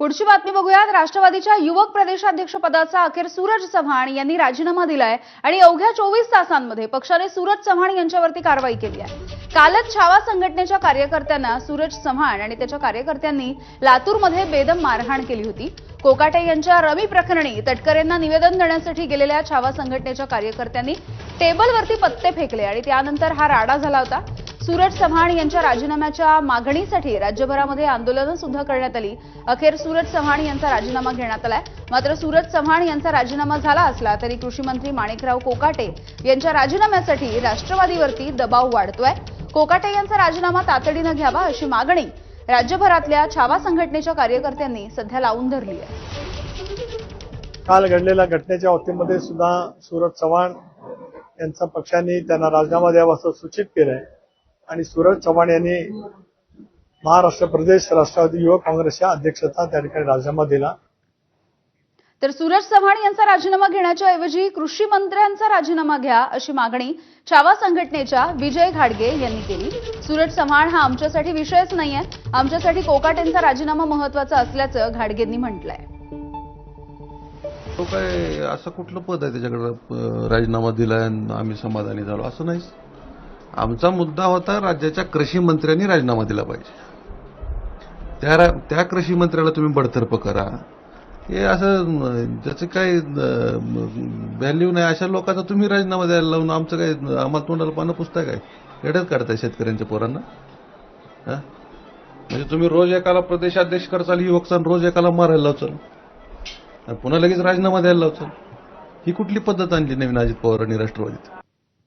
पुढची बातमी बघूयात. राष्ट्रवादीच्या युवक प्रदेशाध्यक्षपदाचा अखेर सूरज चव्हाण यांनी राजीनामा दिलाय आणि अवघ्या चोवीस तासांमध्ये पक्षाने सूरज चव्हाण यांच्यावरती कारवाई केली आहे. कालच छावा संघटनेच्या कार्यकर्त्यांना सूरज चव्हाण आणि त्याच्या कार्यकर्त्यांनी लातूरमध्ये बेदम मारहाण केली होती. कोकाटे यांच्या रमी प्रकरणी तटकरेंना निवेदन देण्यासाठी गेलेल्या छावा संघटनेच्या कार्यकर्त्यांनी टेबलवरती पत्ते फेकले आणि त्यानंतर हा राडा झाला होता. सूरज चव्हाण यांच्या राजीनाम्याच्या मागणीसाठी राज्यभरामध्ये आंदोलनं सुद्धा करण्यात आली. अखेर सूरज चव्हाण यांचा राजीनामा घेण्यात आलाय. मात्र सूरज चव्हाण यांचा राजीनामा झाला असला तरी कृषी मंत्री माणिकराव कोकाटे यांच्या राजीनाम्यासाठी राष्ट्रवादीवरती दबाव वाढतोय. कोकाटे यांचा राजीनामा तातडीनं घ्यावा अशी मागणी राज्यभरातल्या छावा संघटनेच्या कार्यकर्त्यांनी सध्या लावून धरली आहे काल घडलेल्या घटनेच्या बाबतीमध्ये सुद्धा सूरज चव्हाण यांचा पक्षाने त्यांना राजीनामा द्यावा असं सूचित केलंय. आणि सूरज चव्हाण यांनी महाराष्ट्र प्रदेश राष्ट्रवादी युवक काँग्रेसच्या अध्यक्षता त्या ठिकाणी राजीनामा दिला. तर सूरज चव्हाण यांचा राजीनामा घेण्याच्या ऐवजी कृषी मंत्र्यांचा राजीनामा घ्या अशी मागणी छावा संघटनेच्या विजय घाडगे यांनी केली. सूरज चव्हाण हा आमच्यासाठी विषयच नाहीये. आमच्यासाठी कोकाटेंचा राजीनामा महत्त्वाचा असल्याचं घाडगेंनी म्हटलंय. तो काय असं कुठलं पद आहे त्याच्याकडे राजीनामा दिलाय आणि आम्ही समाधानी झालो? असं नाहीच. आमचा मुद्दा होता राज्याच्या कृषी मंत्र्यांनी राजीनामा दिला पाहिजे. त्या रा- त्या कृषी मंत्र्याला तुम्ही बडतर्फ करा. हे असं ज्याचं काही व्हॅल्यू नाही अशा लोकांचा तुम्ही राजीनामा द्यायला लावून आमचं काय आम्हाला तोंडाला पानं पुसताय काय? एवढंच काढताय शेतकऱ्यांच्या पोरांना? म्हणजे तुम्ही रोज एकाला प्रदेशाध्यक्ष करचाल युवकचा रोज एकाला मारायला लावचाल. पुन्हा लगेच राजीनामा द्यायला लावचाल. ही कुठली पद्धत आणली नवीन अजित पवारांनी राष्ट्रवादीत?